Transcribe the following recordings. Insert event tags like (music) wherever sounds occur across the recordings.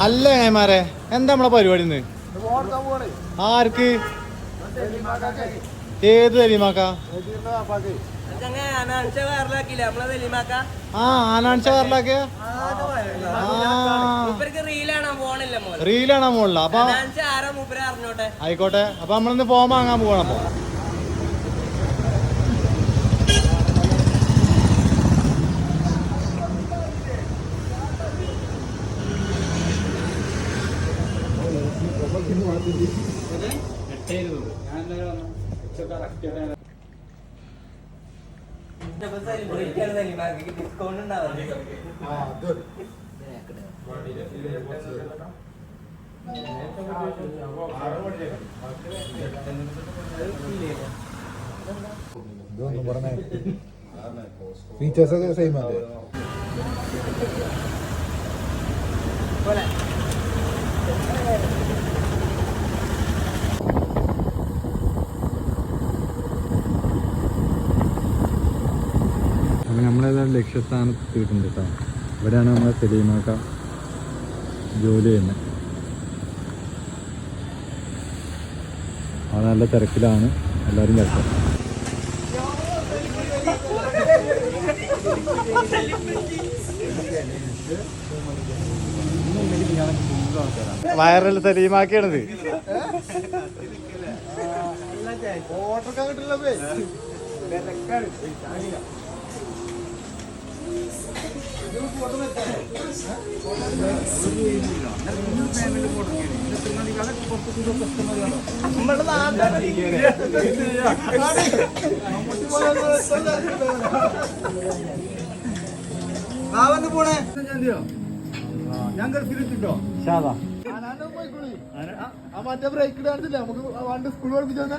അല്ല ഏമാരെ എന്താ നമ്മളെ പരിപാടി ഇന്ന്? ആർക്ക്? ഏത് തെലിമാക്ക ആ ആനാഴ്ച കാറിലാക്കിയ ആ റീലാണ് മുകളിൽ അപ്പൊ ആയിക്കോട്ടെ. അപ്പൊ നമ്മളിന്ന് ഫോം വാങ്ങാൻ പോകണം അപ്പൊ. ഡിസ്കൗണ്ട് ഉണ്ടാവില്ല ഇതൊന്നും പറഞ്ഞേ ഫീച്ചേഴ്സ് ഒക്കെ സെയിം അല്ലേ അപ്പം നമ്മളേതായാലും ലക്ഷ്യസ്ഥാനത്ത് എത്തിയിട്ടുണ്ട് കേട്ടോ ഇവിടെയാണ് നമ്മളെ സെലീമാക്ക ജോലി ചെയ്യുന്നത് അവിടെ നല്ല തിരക്കിലാണ്. എല്ലാവരും ചേർക്കാം വയറിൽ സലീമാക്കിയാണിത് ഞാൻ ഗൾഫിലെത്തിട്ടോ ഷാദാ ആ മറ്റേ ബ്രേക്ക് ഡാൻസില്ലേ നമുക്ക് വണ്ടി സ്കൂൾ പഠിപ്പിച്ചോന്നെ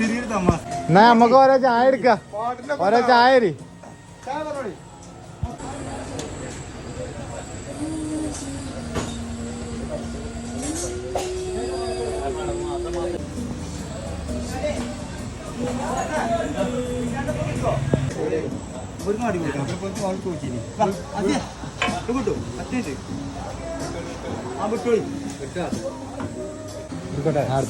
എന്നാ നമുക്ക് ഓരോ ചായ എടുക്ക. ഓരോ ചായ അരി ഒരു മാടി കൊടുക്കാം അപ്പൊ ആൾ അതെ ഇങ്ങോട്ടോ അത്യാവശ്യം ആ വിട്ടോളി. ഞാൻ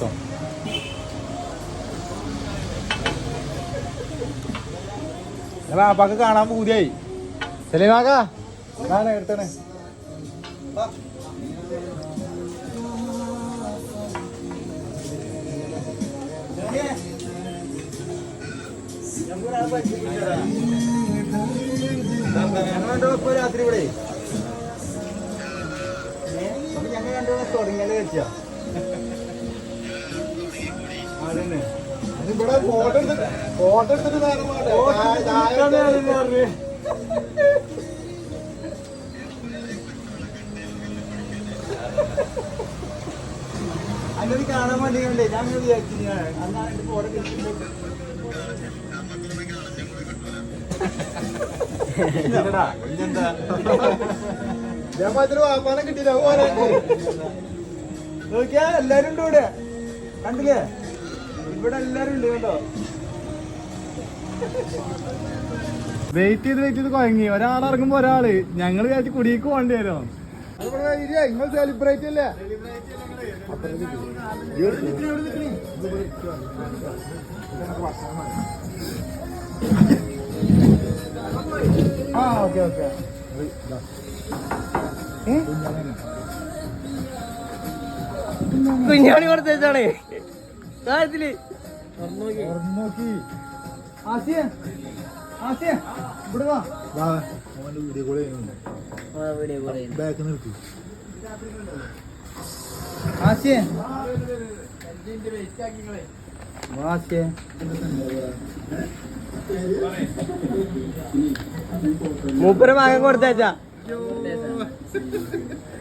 വാപ്പാക്ക് കാണാൻ പൂതിയായി. സലീമാക്ക? ഞാൻ എടുത്തണേ രാത്രി ഇവിടെ ഞങ്ങൾ രണ്ടു തുടങ്ങിയാലേ വെച്ചാ അതന്നെ (laughs) ഇവിടെ ഫോട്ടോ എടുത്തിട്ട് ഫോട്ടോ എടുത്തിട്ട് നേരം അങ്ങനെ കാണാൻ വേണ്ടി കണ്ടേ ഞാൻ എന്റെ ഫോട്ടോ ഞാൻ മാത്രം വാപ്പാനെ കിട്ടിയില്ല. നോക്കിയാ എല്ലാരും ഉണ്ട് ഇവിടെ. കണ്ടില്ലേ? ഇവിടെ എല്ലാരും ഉണ്ട് കേട്ടോ വെയിറ്റ് ചെയ്ത് വെയിറ്റ് ചെയ്ത് കുഴങ്ങി ഒരാൾ ഇറങ്ങുമ്പോ ഒരാൾ. ഞങ്ങൾ വിചാരിച്ച് കുടിക്ക് പോകേണ്ടി വരും. നിങ്ങൾ സെലിബ്രേറ്റ് അല്ലേ? ആ ഓക്കെ ഓക്കെ കുഞ്ഞാണി കൊടുത്തേച്ചാണേ കാര്യത്തിൽ വീഡിയോ കോൾ ചെയ്യുന്നുണ്ട്. ബാക്ക് നിർത്തി ആസിയ ആസിയ മൂപ്പര് മകൻ കൊടുത്തേച്ചാ.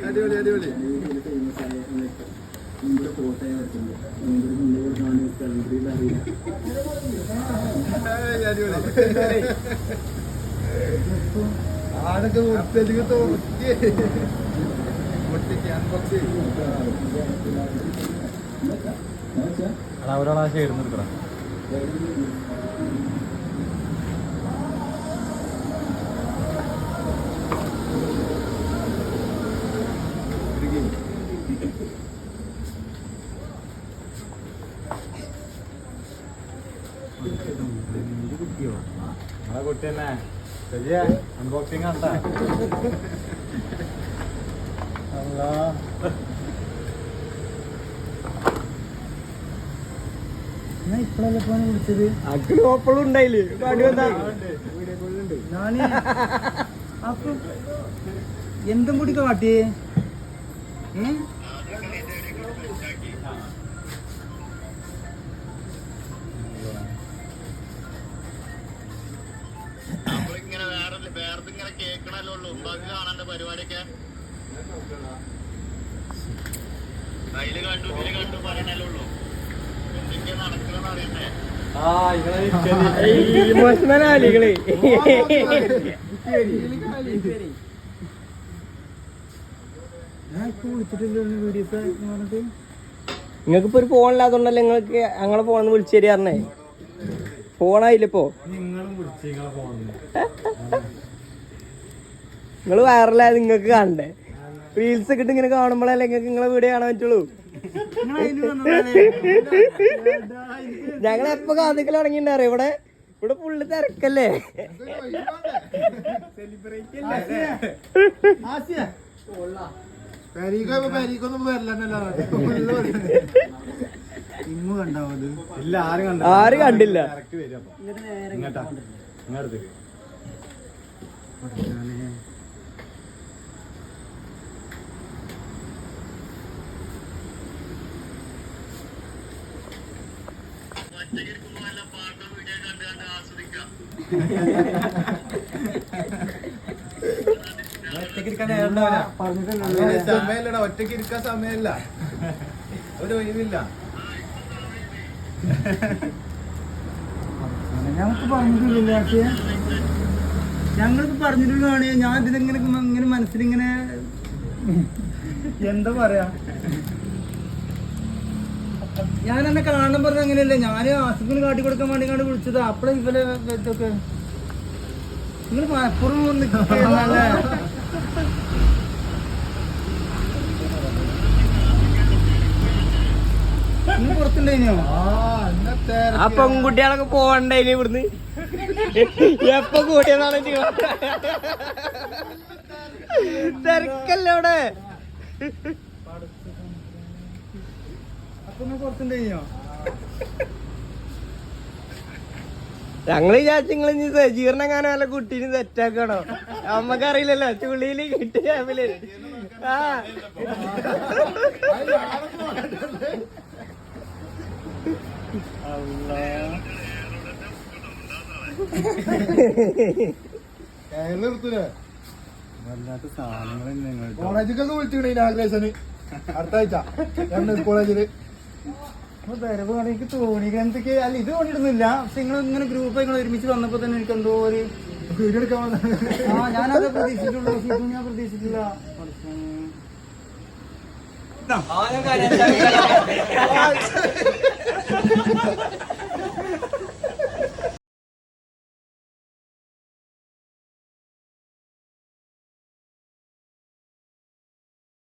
അടിപൊളി അടിപൊളി. ഏയ്, അടിപൊളി ആടൊക്കെ മുട്ടലിക്ക് തോറ്റി മുട്ടിക്ക് അൺബോക്സ് ഒരാളാ ചേർന്ന് എടുക്കണം നമ്മളെ കുട്ടി തന്നെ ശരിയാ കണ്ടാ? ഓപ്പളും ഉണ്ടായില്ലേ? ഞാൻ അപ്പൊ എന്തും കൂടി കാട്ടിയേ? പരിപാടിയൊക്കെ കണ്ടു ഇതിൽ കണ്ടു പറയണല്ലേ ഉള്ളൂ. നടക്കണെന്ന് അറിയണ്ടേ? ഇമോഷണൽ ആലികൾ ഇപ്പൊ നിങ്ങൾക്ക് ഇപ്പൊ ഒരു ഫോണില്ലാത്തോണ്ടല്ലേ നിങ്ങൾക്ക് ഞങ്ങളെ ഫോണിന്ന് വിളിച്ചു തരാറിനെ ഫോണായില്ലപ്പോ നിങ്ങളും വിളിച്ചു നിങ്ങളെ ഫോണിന് (laughs) നിങ്ങൾ വൈറലായത് നിങ്ങൾക്ക് കാണണ്ടേ? റീൽസ് ഒക്കെ ഇങ്ങനെ കാണുമ്പോഴല്ലേ നിങ്ങൾക്ക് നിങ്ങളെ വീഡിയോ കാണാൻ പറ്റുള്ളൂ. ഞങ്ങൾ എപ്പോ കാന്തിക്കൽ തുടങ്ങിയിട്ടുണ്ടാറ് ഇവിടെ ഇവിടെ പുള്ളി തിരക്കല്ലേ? ആരും കണ്ട ആരും കണ്ടില്ല. ഇങ്ങോട്ടാ വരും അപ്പൊ ഇങ്ങട്ടാ. ഇങ്ങടുത്തേക്ക് ഒറ്റയ്ക്ക് ഇരിക്കുമ്പോ വല്ല പാട്ടും വീഡിയോ കണ്ട് കണ്ട് ആസ്വദിക്കാം അങ്ങനെ സമയമില്ലടാ ഒറ്റയ്ക്ക് ഇരിക്കാൻ സമയമില്ല. ഒരു ഒഴിവില്ല. ഞങ്ങൾക്ക് പറഞ്ഞിട്ടില്ല പക്ഷേ ഞങ്ങൾക്ക് പറഞ്ഞിട്ടുള്ളതാണ് ഞാൻ ഇതിനെങ്ങനെ ഇങ്ങനെ മനസ്സിലിങ്ങനെ എന്താ പറയാ? ഞാൻ എന്നെ കാണാൻ പറഞ്ഞ അങ്ങനെയല്ല? ഞാൻ ആസിഫിന് കാട്ടി കൊടുക്കാൻ വേണ്ടി കണ്ട് വിളിച്ചത്. അപ്പളെ ഇവരെ ഇതൊക്കെ. നിങ്ങൾ മലപ്പുറം പുറത്തുണ്ടായിനോ ആ പെൺകുട്ടികളൊക്കെ പോവണ്ടേ ഇനി ഇവിടുന്ന്. എപ്പൊ കൂട്ടിയതാണ് തിരക്കല്ലേ അവിടെ? ഞങ്ങൾ വിചാരിച്ചു നിങ്ങൾ ഇനി സജീറിനെങ്ങാനും വല്ല കുട്ടീനെ സെറ്റാക്കണോ? നമ്മക്കറിയില്ലല്ലോ ചുള്ളിയിൽ കിട്ടിയ ഫാമിലി ആ. ആഗ്രഹിച്ചു വല്ലാത്ത സാധനങ്ങൾ നിങ്ങൾ കോളേജിലൊക്കെ വിളിച്ചിട്ടുണ്ട് ഇനാഗ്രേഷന് അടുത്ത ആഴ്ച. കോളേജിൽ. വരവ് എനിക്ക് തോന്നി. എന്തൊക്കെ? അല്ല ഇത് കൊണ്ടിരുന്നില്ല പക്ഷെ നിങ്ങൾ ഇങ്ങനെ ഗ്രൂപ്പ് നിങ്ങൾ ഒരുമിച്ച് വന്നപ്പോ തന്നെ എനിക്ക് എന്തോ ഒരു വീഡിയോ എടുക്കാൻ വന്ന ആ ഞാനത് പ്രതീക്ഷിച്ചിട്ടുള്ളൂ. (laughs) ഇതും ഞാൻ പ്രതീക്ഷിച്ചില്ല പടച്ചോനെ.